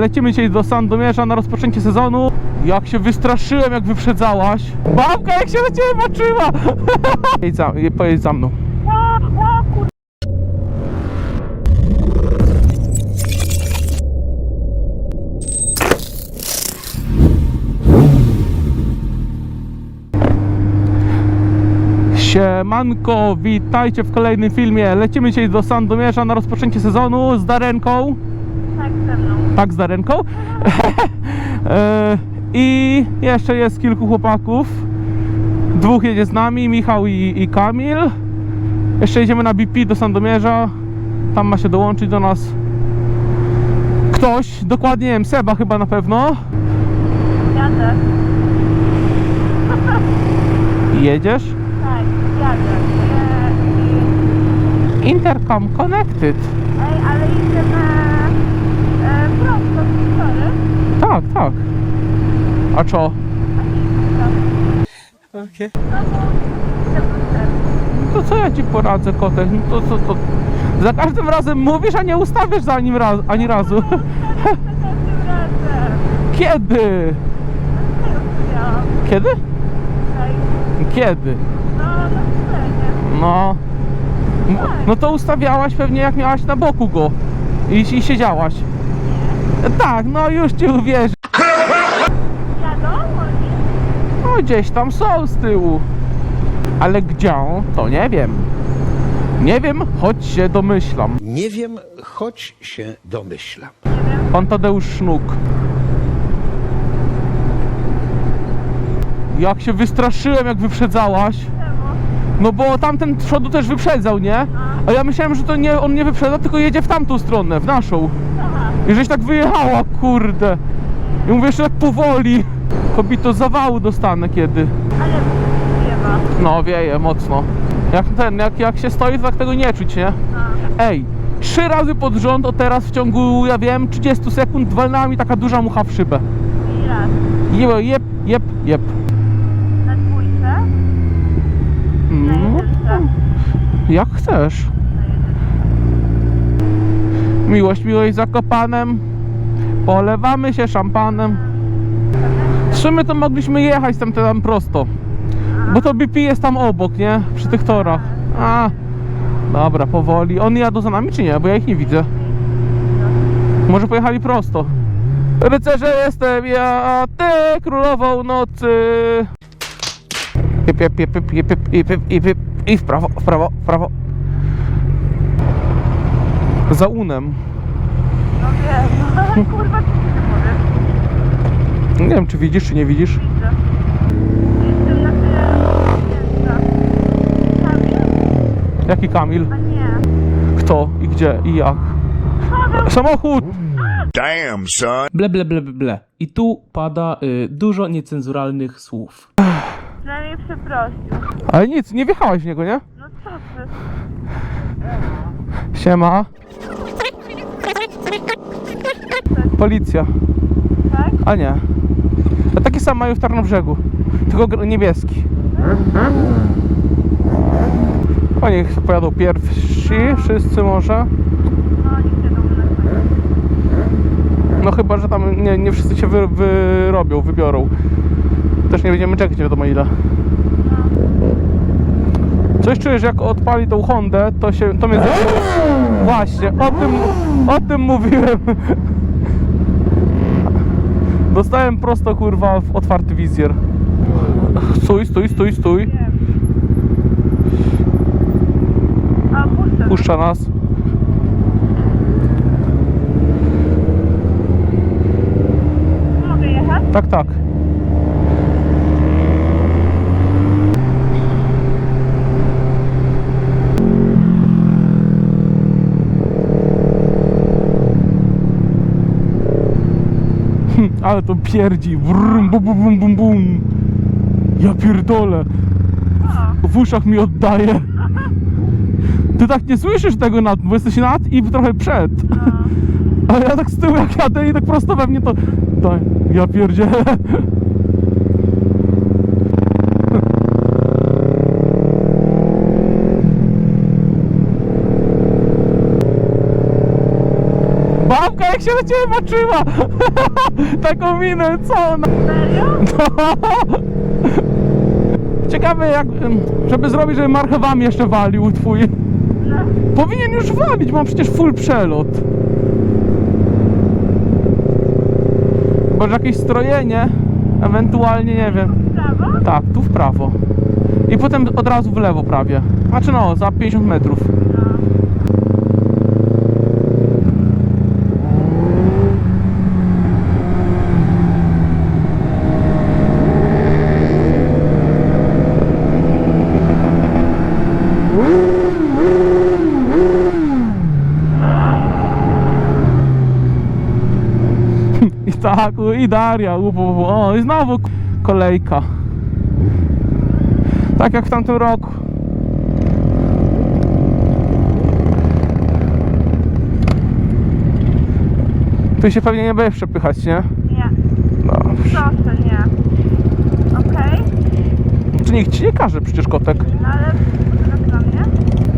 Lecimy dzisiaj do Sandomierza na rozpoczęcie sezonu. Jak się wystraszyłem, jak wyprzedzałaś. Babka, jak się na ciebie patrzyła! Jedź za, je- pojedź za mną. Siemanko, witajcie w kolejnym filmie. Lecimy dzisiaj do Sandomierza na rozpoczęcie sezonu z Darenką. Tak, ze mną. Tak, z Darenką. E, I jeszcze jest kilku chłopaków. Dwóch jedzie z nami, Michał i, i Kamil. Jeszcze jedziemy na BP do Sandomierza. Tam ma się dołączyć do nas ktoś, dokładnie nie wiem, Seba chyba na pewno. Jadę. Jedziesz? Tak, jadę. E, Intercom connected. Ej, ale idziemy e, prosto, sorry. Tak, tak. A co? Okay. No. To co ja ci poradzę, kotek? No to, to, to... Za każdym razem mówisz, a nie ustawiasz za nim raz, ani razu. Za każdym razem. Kiedy? Kiedy? Kiedy? no. No. No to ustawiałaś pewnie jak miałaś na boku go i, i siedziałaś. Tak, no już ci uwierzę. No gdzieś tam są z tyłu. Ale gdzie? To nie wiem. Nie wiem, choć się domyślam. Nie wiem, choć się domyślam. Pan Tadeusz Sznuk. Jak się wystraszyłem, jak wyprzedzałaś. No bo tamten z przodu też wyprzedzał, nie? A ja myślałem, że to nie, on nie wyprzedza, tylko jedzie w tamtą stronę, w naszą. I żeś tak wyjechała, kurde. I mówię jeszcze tak powoli. Kobito zawału dostanę kiedy. Ale wiewa. No wieje mocno. Jak ten, jak, jak się stoi, to tak tego nie czuć, nie? A. Ej, trzy razy pod rząd, o teraz w ciągu, ja wiem, 30 sekund walnęła mi taka duża mucha w szybę. I raz. Jep, jep, jep. Na dwójce? No, jak chcesz. Miłość, miłość Zakopanem. Polewamy się szampanem. W sumie to mogliśmy jechać tam, tam prosto. Bo to BP jest tam obok, nie? Przy tych torach. A, dobra, powoli. Oni jadą za nami czy nie? Bo ja ich nie widzę. Może pojechali prosto. Rycerze jestem ja, a ty królową nocy. I w prawo, w prawo, w prawo. Za unem. No wiem, no ale kurwa, co ty mówisz? Nie wiem, czy widzisz, czy nie widzisz. Widzę. Jestem na tyle mięsa. Kamil? Jaki Kamil? A nie. Kto? I gdzie? I jak? Paweł, Samochód! Damn, son. Ble, ble, ble, ble, ble. I tu pada y, dużo niecenzuralnych słów. przynajmniej przeprosił. Ale nic, nie wjechałaś w niego, nie? No co ty? Siema. Policja. Tak? A nie. A taki sam mają w Tarnobrzegu. Tylko niebieski. Oni pojadą pierwsi, wszyscy może. No końcu. No chyba, że tam nie, nie wszyscy się wy, wyrobią, wybiorą. Też nie będziemy czekać nie wiadomo ile. Coś czujesz, jak odpali tą Hondę, to się, to mnie... Właśnie, o tym, o tym mówiłem. Dostałem prosto, kurwa, w otwarty wizjer. Stój, stój, stój, stój. Puszcza nas. Tak, tak. Ale to pierdzi. Brum, bum, bum, bum, bum, bum. Ja pierdolę. W uszach mi oddaje. Ty tak nie słyszysz tego nad, bo jesteś nad i trochę przed. No. A ja tak z tyłu jak jadę i tak prosto we mnie to... Daj, ja pierdzielę. Babka jak się na ciebie patrzyła! Taką minę, co ona? Serio? Ciekawe jak, żeby zrobić, żeby marchewami jeszcze walił twój. No. Powinien już walić, mam przecież full przelot. Może jakieś strojenie, ewentualnie, nie wiem. Prawo? Tak, tu w prawo. I potem od razu w lewo prawie. Znaczy no, za 50 metrów. I tak, i Daria, u, u, u. o i znowu kolejka. Tak jak w tamtym roku. Ty się pewnie nie będziesz przepychać, nie? Nie. Dobrze. Proszę, nie. Okej? Czy nikt ci nie każe przecież kotek? No ale poczekaj na mnie.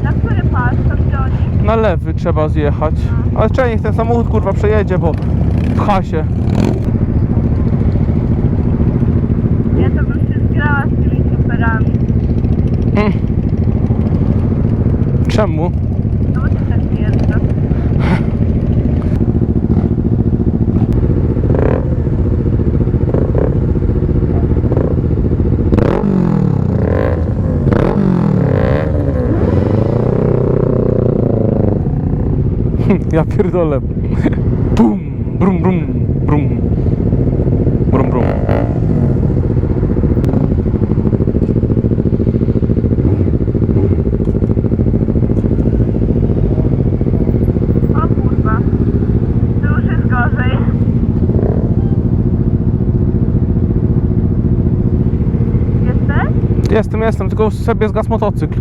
Na który pas? Tam drogi? Na lewy trzeba zjechać. Ale czekaj, niech ten samochód kurwa przejedzie, bo pcha się. Ja to bym się zgrała z tymi superami. Mm. Czemu? No bo ty tak jeżdżasz. Ja pierdolę. Bum, brum, brum, brum. Brum, brum. O kurwa. Tu już jest gorzej. Jesteś? Jestem, jestem, tylko sobie zgasł motocykl.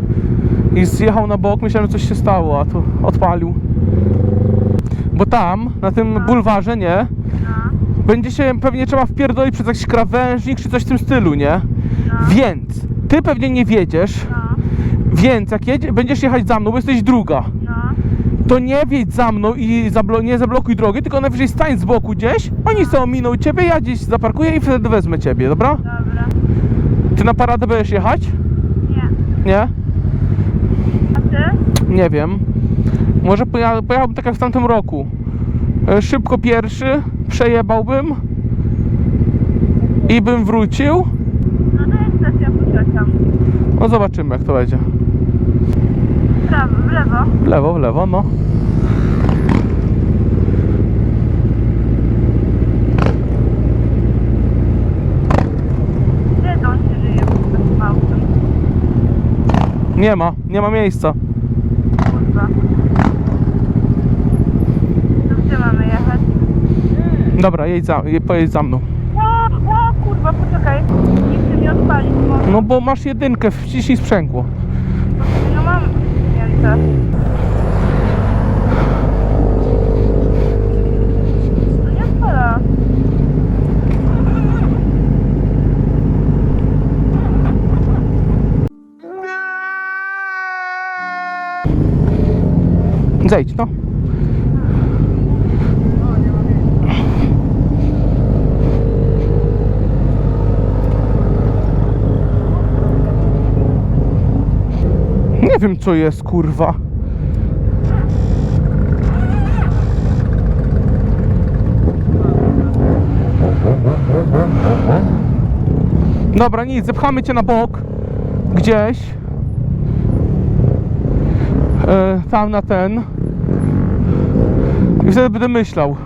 I zjechał na bok, myślałem, że coś się stało, a tu odpalił. Bo tam, na tym bulwarze, nie? Będzie się pewnie trzeba wpierdolić przez jakiś krawężnik czy coś w tym stylu, nie? Więc ty pewnie nie wiedziesz, więc jak jedzie, będziesz jechać za mną, bo jesteś druga, to nie wjedź za mną i zablo- nie zablokuj drogi, tylko najwyżej stań z boku gdzieś, oni są ominą ciebie, ja gdzieś zaparkuję i wtedy wezmę ciebie, dobra? Ty na paradę będziesz jechać? Nie. Nie? A ty? Nie wiem. Może poja- pojechałbym tak jak w tamtym roku. E, Szybko pierwszy, przejebałbym i bym wrócił. No to jest stacja pociągam. No zobaczymy jak to będzie. W lewo. W lewo, w lewo, no. Gdzie on się żyje z tym autem? Nie ma, nie ma miejsca. Kurwa. To gdzie mamy jechać? Dobra, jedź za, je- pojedź za mną. O, o kurwa, poczekaj. Nie chcę mi odpalić może. No bo masz jedynkę, wciśnij sprzęgło. No mam wciśnięte. Zejdź, no. Nie wiem co jest, kurwa. Dobra, nic, zepchamy cię na bok. Gdzieś. E, tam na ten. I wtedy będę myślał.